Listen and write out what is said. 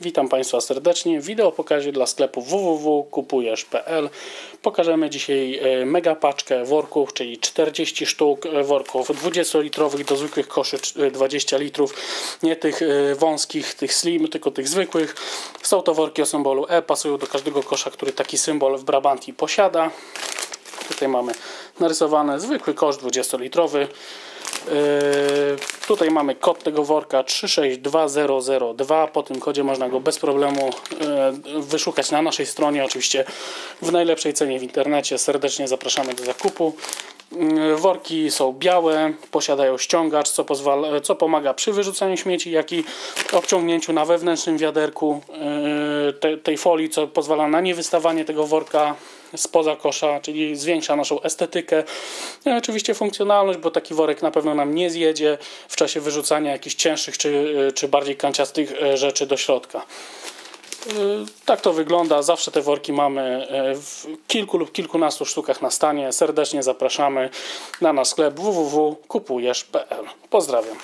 Witam Państwa serdecznie. Wideo pokazie dla sklepu www.kupujesz.pl. Pokażemy dzisiaj e, mega paczkę worków, czyli 40 sztuk e, worków 20-litrowych do zwykłych koszy 20 e, litrów. Nie tych wąskich, tych slim, tylko tych zwykłych. Są to worki o symbolu E, pasują do każdego kosza, który taki symbol w Brabantii posiada. Tutaj mamy narysowany zwykły kosz 20-litrowy. Tutaj mamy kod tego worka 362002. Po tym kodzie można go bez problemu wyszukać na naszej stronie. Oczywiście w najlepszej cenie w internecie. Serdecznie zapraszamy do zakupu. Worki są białe, posiadają ściągacz, co, pozwala, co pomaga przy wyrzucaniu śmieci, jak i obciągnięciu na wewnętrznym wiaderku tej folii, co pozwala na niewystawanie tego worka spoza kosza, czyli zwiększa naszą estetykę. No i oczywiście funkcjonalność, bo taki worek na pewno nam nie zjedzie w czasie wyrzucania jakichś cięższych czy, czy bardziej kanciastych e, rzeczy do środka. E, tak to wygląda. Zawsze te worki mamy e, w kilku lub kilkunastu sztukach na stanie. Serdecznie zapraszamy na nasz sklep www.kupujesz.pl. Pozdrawiam.